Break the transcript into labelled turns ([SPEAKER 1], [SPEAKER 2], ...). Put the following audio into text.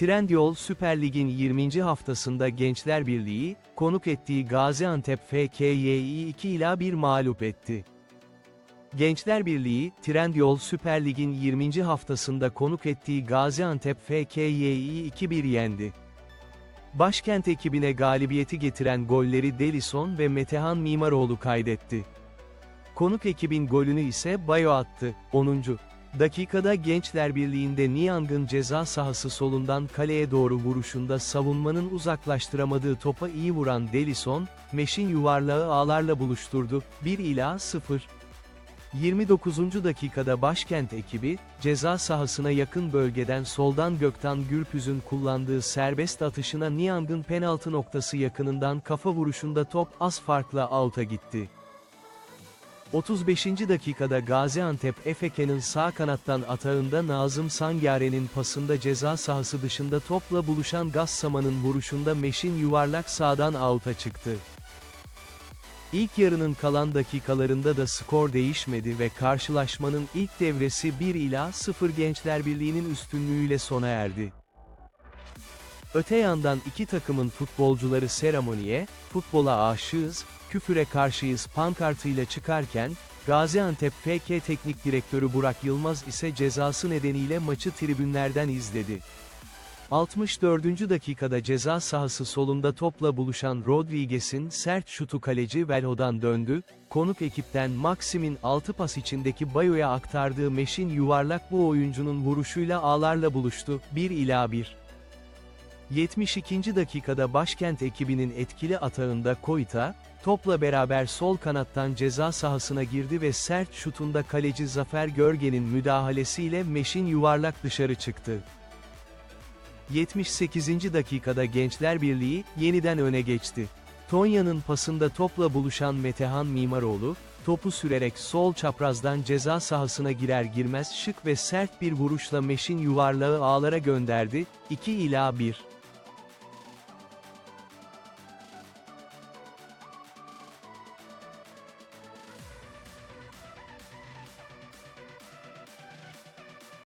[SPEAKER 1] Trendyol Süper Lig'in 20. haftasında Gençler Birliği, konuk ettiği Gaziantep FK'yi 2 ila 1 mağlup etti. Gençler Birliği, Trendyol Süper Lig'in 20. haftasında konuk ettiği Gaziantep FK'yi 2-1 yendi. Başkent ekibine galibiyeti getiren golleri Delison ve Metehan Mimaroğlu kaydetti. Konuk ekibin golünü ise Bayo attı, 10. Dakikada Gençler Birliği'nde Niang'ın ceza sahası solundan kaleye doğru vuruşunda savunmanın uzaklaştıramadığı topa iyi vuran Delison, Meş'in yuvarlağı ağlarla buluşturdu, 1 ila 0. 29. dakikada başkent ekibi, ceza sahasına yakın bölgeden soldan Göktan Gürpüz'ün kullandığı serbest atışına Niang'ın penaltı noktası yakınından kafa vuruşunda top az farkla out'a gitti. 35. dakikada Gaziantep Efeke'nin sağ kanattan atağında Nazım Sangare'nin pasında ceza sahası dışında topla buluşan Gassaman'ın vuruşunda Meş'in yuvarlak sağdan out'a çıktı. İlk yarının kalan dakikalarında da skor değişmedi ve karşılaşmanın ilk devresi 1 ila 0 Gençler Birliği'nin üstünlüğüyle sona erdi. Öte yandan iki takımın futbolcuları seremoniye, futbola aşığız, küfüre karşıyız pankartıyla çıkarken, Gaziantep FK Teknik Direktörü Burak Yılmaz ise cezası nedeniyle maçı tribünlerden izledi. 64. dakikada ceza sahası solunda topla buluşan Rodriguez'in sert şutu kaleci Velho'dan döndü, konuk ekipten Maxim'in 6 pas içindeki Bayo'ya aktardığı Meş'in yuvarlak bu oyuncunun vuruşuyla ağlarla buluştu, 1 ila 1. 72. dakikada başkent ekibinin etkili atağında Koita, topla beraber sol kanattan ceza sahasına girdi ve sert şutunda kaleci Zafer Görgen'in müdahalesiyle Meş'in yuvarlak dışarı çıktı. 78. dakikada Gençler Birliği, yeniden öne geçti. Tonya'nın pasında topla buluşan Metehan Mimaroğlu, topu sürerek sol çaprazdan ceza sahasına girer girmez şık ve sert bir vuruşla Meş'in yuvarlağı ağlara gönderdi, 2 ila 1.